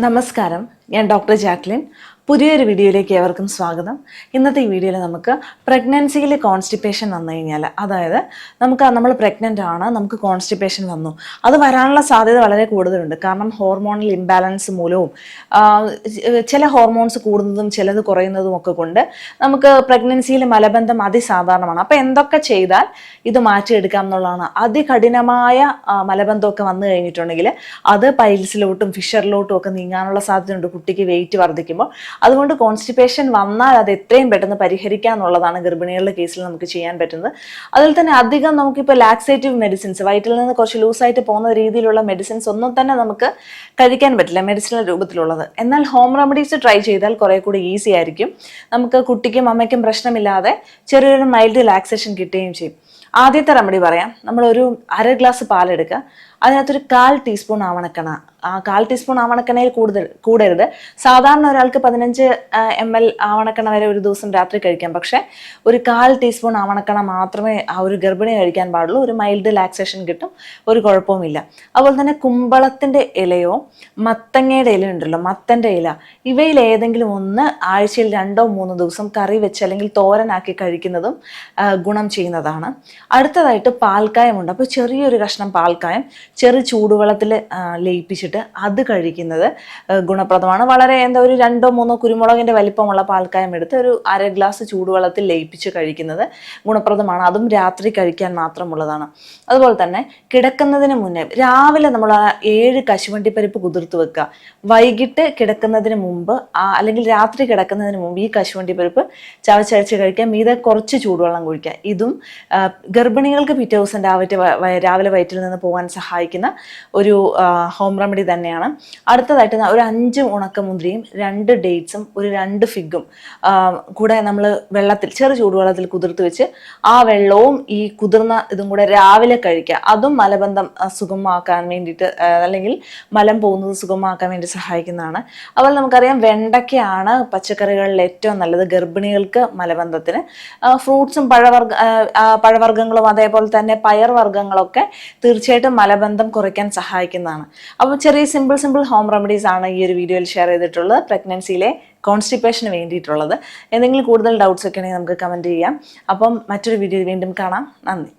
നമസ്കാരം. ഞാൻ doctor Jacqueline. പുതിയൊരു വീഡിയോയിലേക്ക് ഏവർക്കും സ്വാഗതം. ഇന്നത്തെ ഈ വീഡിയോയിൽ നമുക്ക് പ്രഗ്നൻസിയിൽ കോൺസ്റ്റിപ്പേഷൻ വന്നു കഴിഞ്ഞാൽ അതായത് നമുക്ക് നമ്മൾ പ്രഗ്നന്റ് ആണ് നമുക്ക് കോൺസ്റ്റിപ്പേഷൻ വന്നു. അത് വരാനുള്ള സാധ്യത വളരെ കൂടുതലുണ്ട്. കാരണം ഹോർമോണൽ ഇംബാലൻസ് മൂലവും ചില ഹോർമോൺസ് കൂടുന്നതും ചിലത് കുറയുന്നതും ഒക്കെ കൊണ്ട് നമുക്ക് പ്രഗ്നൻസിയിൽ മലബന്ധം അതിസാധാരണമാണ്. അപ്പോൾ എന്തൊക്കെ ചെയ്താൽ ഇത് മാറ്റിയെടുക്കാം എന്നുള്ളതാണ്. അതികഠിനമായ മലബന്ധമൊക്കെ വന്നു കഴിഞ്ഞിട്ടുണ്ടെങ്കിൽ അത് പൈൽസിലോട്ടും ഫിഷറിലോട്ടും ഒക്കെ നീങ്ങാനുള്ള സാധ്യതയുണ്ട് കുട്ടിക്ക് വെയിറ്റ് വർദ്ധിക്കുമ്പോൾ. അതുകൊണ്ട് കോൺസ്റ്റിപ്പേഷൻ വന്നാൽ അത് എത്രയും പെട്ടെന്ന് പരിഹരിക്കുക എന്നുള്ളതാണ് ഗർഭിണികളുടെ കേസിൽ നമുക്ക് ചെയ്യാൻ പറ്റുന്നത്. അതിൽ തന്നെ അധികം നമുക്കിപ്പോൾ ലാക്സേറ്റീവ് മെഡിസിൻസ് വയറ്റിൽ നിന്ന് കുറച്ച് ലൂസായിട്ട് പോകുന്ന രീതിയിലുള്ള മെഡിസിൻസ് ഒന്നും തന്നെ നമുക്ക് കഴിക്കാൻ പറ്റില്ല മെഡിസിനൽ രൂപത്തിലുള്ളത്. എന്നാൽ ഹോം റെമഡീസ് ട്രൈ ചെയ്താൽ കുറെ കൂടി ഈസി ആയിരിക്കും. നമുക്ക് കുട്ടിക്കും അമ്മയ്ക്കും പ്രശ്നമില്ലാതെ ചെറിയൊരു മൈൽഡ് റിലാക്സേഷൻ കിട്ടുകയും ചെയ്യും. ആദ്യത്തെ റെമഡി പറയാം. നമ്മളൊരു അര ഗ്ലാസ് പാലെടുക്കുക. അതിനകത്തൊരു കാൽ ടീസ്പൂൺ ആവണക്കണ ആ കാൽ ടീസ്പൂൺ ആവണക്കണയിൽ കൂടുതൽ കൂടരുത്. സാധാരണ ഒരാൾക്ക് പതിനഞ്ച് എം എൽ ആവണക്കണ വരെ ഒരു ദിവസം രാത്രി കഴിക്കാം. പക്ഷേ ഒരു കാൽ ടീസ്പൂൺ ആവണക്കണ മാത്രമേ ആ ഒരു ഗർഭിണി കഴിക്കാൻ പാടുള്ളൂ. ഒരു മൈൽഡ് റിലാക്സേഷൻ കിട്ടും. ഒരു കുഴപ്പവുമില്ല. അതുപോലെ തന്നെ കുമ്പളത്തിന്റെ ഇലയോ മത്തങ്ങയുടെ ഇല ഉണ്ടല്ലോ മത്തന്റെ ഇല ഇവയിൽ ഏതെങ്കിലും ഒന്ന് ആഴ്ചയിൽ രണ്ടോ മൂന്നോ ദിവസം കറി വെച്ച് അല്ലെങ്കിൽ തോരനാക്കി കഴിക്കുന്നതും ഗുണം ചെയ്യുന്നതാണ്. അടുത്തതായിട്ട് പാൽക്കായമുണ്ട്. അപ്പോൾ ചെറിയൊരു കഷ്ണം പാൽക്കായം ചെറു ചൂടുവെള്ളത്തിൽ ലയിപ്പിച്ചിട്ട് അത് കഴിക്കുന്നത് ഗുണപ്രദമാണ്. വളരെ എന്താ ഒരു രണ്ടോ മൂന്നോ കുരുമുളകിന്റെ വലിപ്പമുള്ള പാൽക്കായം എടുത്ത് ഒരു അര ഗ്ലാസ് ചൂടുവെള്ളത്തിൽ ലയിപ്പിച്ച് കഴിക്കുന്നത് ഗുണപ്രദമാണ്. അതും രാത്രി കഴിക്കാൻ മാത്രമുള്ളതാണ്. അതുപോലെ തന്നെ കിടക്കുന്നതിന് മുന്നേ രാവിലെ നമ്മൾ ആ ഏഴ് കശുവണ്ടിപ്പരിപ്പ് കുതിർത്ത് വെക്കുക. വൈകിട്ട് കിടക്കുന്നതിന് മുമ്പ് ആ അല്ലെങ്കിൽ രാത്രി കിടക്കുന്നതിന് മുമ്പ് ഈ കശുവണ്ടിപ്പരിപ്പ് ചവച്ചരച്ച് കഴിക്കാം മീതെ കുറച്ച് ചൂടുവെള്ളം കുഴിക്കുക ഇതും ഗർഭിണികൾക്ക് പിറ്റേ ദിവസം രാവിലെ രാവിലെ വയറ്റിൽ നിന്ന് പോകാൻ സഹായിക്കുന്ന ഒരു ഹോം റെമഡി തന്നെയാണ്. അടുത്തതായിട്ട് ഒരു അഞ്ച് ഉണക്കമുന്തിരിയും രണ്ട് ഡേറ്റ്സും ഒരു രണ്ട് ഫിഗും കൂടെ നമ്മൾ വെള്ളത്തിൽ ചെറു ചൂടുവെള്ളത്തിൽ കുതിർത്ത് വെച്ച് ആ വെള്ളവും ഈ കുതിർന്ന ഇതും കൂടെ രാവിലെ കഴിക്കുക. അതും മലബന്ധം സുഗമമാക്കാൻ വേണ്ടിയിട്ട് അല്ലെങ്കിൽ മലം പോകുന്നത് സുഗമമാക്കാൻ വേണ്ടി സഹായിക്കുന്നതാണ്. അതുപോലെ നമുക്കറിയാം വെണ്ടയ്ക്കയാണ് പച്ചക്കറികളിൽ ഏറ്റവും നല്ലത്. ഗർഭിണികൾക്ക് മലബന്ധത്തിന് ഫ്രൂട്ട്സും പഴവർഗ പഴവർഗങ്ങളും അതേപോലെ തന്നെ പയർ വർഗങ്ങളൊക്കെ തീർച്ചയായിട്ടും മലബന്ധം കുറയ്ക്കാൻ സഹായിക്കുന്നതാണ്. അപ്പോൾ ചെറിയ സിമ്പിൾ സിമ്പിൾ ഹോം റെമഡീസ് ആണ് ഈ ഒരു വീഡിയോയിൽ ഷെയർ ചെയ്തിട്ടുള്ളത്. പ്രഗ്നൻസിയിലെ കോൺസ്റ്റിപ്പേഷന് വേണ്ടിയിട്ടുള്ളത്. എന്തെങ്കിലും കൂടുതൽ ഡൗട്ട്സ് ഒക്കെ ഉണ്ടെങ്കിൽ നമുക്ക് കമന്റ് ചെയ്യാം. അപ്പം മറ്റൊരു വീഡിയോ വീണ്ടും കാണാം. നന്ദി.